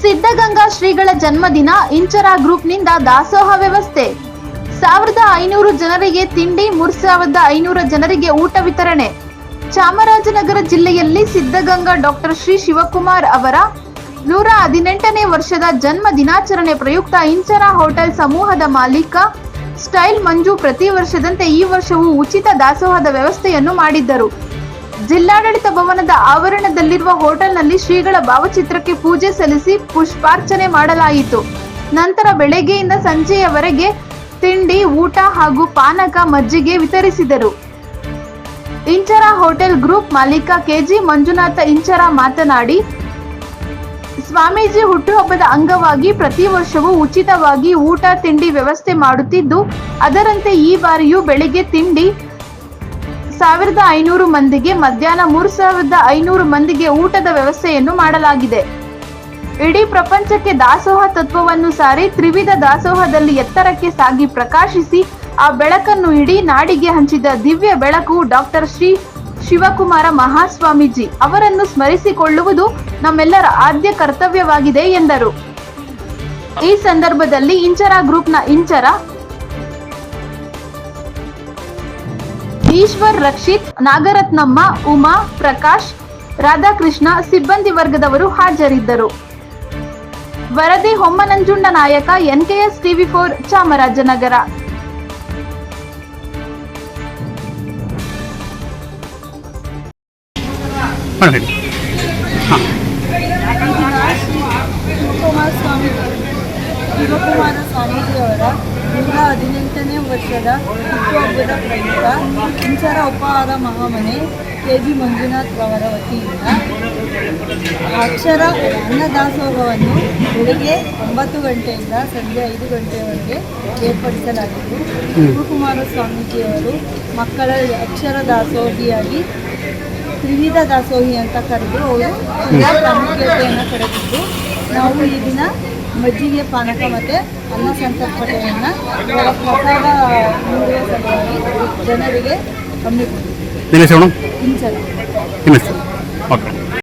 ಸಿದ್ಧಗಂಗಾ ಶ್ರೀಗಳ ಜನ್ಮದಿನ ಇಂಚರ ಗ್ರೂಪ್ನಿಂದ ದಾಸೋಹ ವ್ಯವಸ್ಥೆ. ಸಾವಿರದ ಐನೂರು ಜನರಿಗೆ ತಿಂಡಿ, ಮೂರ್ ಸಾವಿರದ ಐನೂರು ಜನರಿಗೆ ಊಟ ವಿತರಣೆ. ಚಾಮರಾಜನಗರ ಜಿಲ್ಲೆಯಲ್ಲಿ ಸಿದ್ಧಗಂಗಾ ಡಾಕ್ಟರ್ ಶ್ರೀ ಶಿವಕುಮಾರ್ ಅವರ ನೂರ ಹದಿನೆಂಟನೇ ವರ್ಷದ ಜನ್ಮ ದಿನಾಚರಣೆ ಪ್ರಯುಕ್ತ ಇಂಚರ ಹೋಟೆಲ್ ಸಮೂಹದ ಮಾಲೀಕ ಸ್ಟೈಲ್ ಮಂಜು ಪ್ರತಿ ವರ್ಷದಂತೆ ಈ ವರ್ಷವೂ ಉಚಿತ ದಾಸೋಹದ ವ್ಯವಸ್ಥೆಯನ್ನು ಮಾಡಿದ್ದರು. ಜಿಲ್ಲಾಡಳಿತ ಭವನದ ಆವರಣದಲ್ಲಿರುವ ಹೋಟೆಲ್ನಲ್ಲಿ ಶ್ರೀಗಳ ಭಾವಚಿತ್ರಕ್ಕೆ ಪೂಜೆ ಸಲ್ಲಿಸಿ ಪುಷ್ಪಾರ್ಚನೆ ಮಾಡಲಾಯಿತು. ನಂತರ ಬೆಳಗ್ಗೆಯಿಂದ ಸಂಜೆಯವರೆಗೆ ತಿಂಡಿ, ಊಟ ಹಾಗೂ ಪಾನಕ ಮಜ್ಜಿಗೆ ವಿತರಿಸಿದರು. ಇಂಚರ ಹೋಟೆಲ್ ಗ್ರೂಪ್ ಮಾಲೀಕ ಕೆಜಿ ಮಂಜುನಾಥ ಇಂಚರ ಮಾತನಾಡಿ, ಸ್ವಾಮೀಜಿ ಹುಟ್ಟುಹಬ್ಬದ ಅಂಗವಾಗಿ ಪ್ರತಿ ವರ್ಷವೂ ಉಚಿತವಾಗಿ ಊಟ, ತಿಂಡಿ ವ್ಯವಸ್ಥೆ ಮಾಡುತ್ತಿದ್ದು, ಅದರಂತೆ ಈ ಬಾರಿಯೂ ಬೆಳಿಗ್ಗೆ ತಿಂಡಿ ಸಾವಿರದ ಐನೂರು ಮಂದಿಗೆ ಮಧ್ಯಾಹ್ನ ಮೂರು ಸಾವಿರದ ಐನೂರು ಮಂದಿಗೆ ಊಟದ ವ್ಯವಸ್ಥೆಯನ್ನು ಮಾಡಲಾಗಿದೆ. ಇಡೀ ಪ್ರಪಂಚಕ್ಕೆ ದಾಸೋಹ ತತ್ವವನ್ನು ಸಾರಿ ತ್ರಿವಿಧ ದಾಸೋಹದಲ್ಲಿ ಎತ್ತರಕ್ಕೆ ಸಾಗಿ ಪ್ರಕಾಶಿಸಿ ಆ ಬೆಳಕನ್ನು ಇಡೀ ನಾಡಿಗೆ ಹಂಚಿದ ದಿವ್ಯ ಬೆಳಕು ಡಾಕ್ಟರ್ ಶ್ರೀ ಶಿವಕುಮಾರ ಮಹಾಸ್ವಾಮೀಜಿ ಅವರನ್ನು ಸ್ಮರಿಸಿಕೊಳ್ಳುವುದು ನಮ್ಮೆಲ್ಲರ ಆದ್ಯ ಕರ್ತವ್ಯವಾಗಿದೆ ಎಂದರು. ಈ ಸಂದರ್ಭದಲ್ಲಿ ಇಂಚರ ಗ್ರೂಪ್ನ ಇಂಚರ ಈಶ್ವರ್, ರಕ್ಷಿತ್, ನಾಗರತ್ನಮ್ಮ, ಉಮಾ, ಪ್ರಕಾಶ್, ರಾಧಾಕೃಷ್ಣ ಸಿಬ್ಬಂದಿ ವರ್ಗದವರು ಹಾಜರಿದ್ದರು. ವರದಿ Hommananjunda Nayaka, NKS TV four, Chamarajanagara. Shivakumara ಸ್ವಾಮೀಜಿಯವರ ನೂರ ಹದಿನೆಂಟನೇ ವರ್ಷದ ಹುಟ್ಟುಹಬ್ಬದ ಪ್ರಯುಕ್ತ ಇಂಚರ ಉಪಹಾರ ಮಹಾಮನೆ ಕೆ ಜಿ ಮಂಜುನಾಥ್ ಅವರ ವತಿಯಿಂದ ಅಕ್ಷರ ಅನ್ನದಾಸೋಹವನ್ನು ಬೆಳಿಗ್ಗೆ ಒಂಬತ್ತು ಗಂಟೆಯಿಂದ ಸಂಜೆ ಐದು ಗಂಟೆಯವರೆಗೆ ಏರ್ಪಡಿಸಲಾಗಿದ್ದು ಶಿವಕುಮಾರ ಸ್ವಾಮೀಜಿಯವರು ಮಕ್ಕಳ ಅಕ್ಷರ ದಾಸೋಹಿಯಾಗಿ, ತ್ರಿವಿಧ ದಾಸೋಹಿ ಅಂತ ಕರೆದು ಅವರು ಪ್ರಾಮುಖ್ಯತೆಯನ್ನು ಪಡೆದಿದ್ದು, ನಾವು ಈ ದಿನ ಮಜ್ಜಿಗೆ ಪಾನಕ ಮತ್ತು ಅನ್ನ ಸಂತರ್ಪಣೆಯನ್ನು ಅವರ ಪ್ರಸಾದ ಮುಂದಿನ ಸಲುವಾಗಿ ಜನರಿಗೆ ಕಮ್ಮಿ ಹೆಸರು ಓಕೆ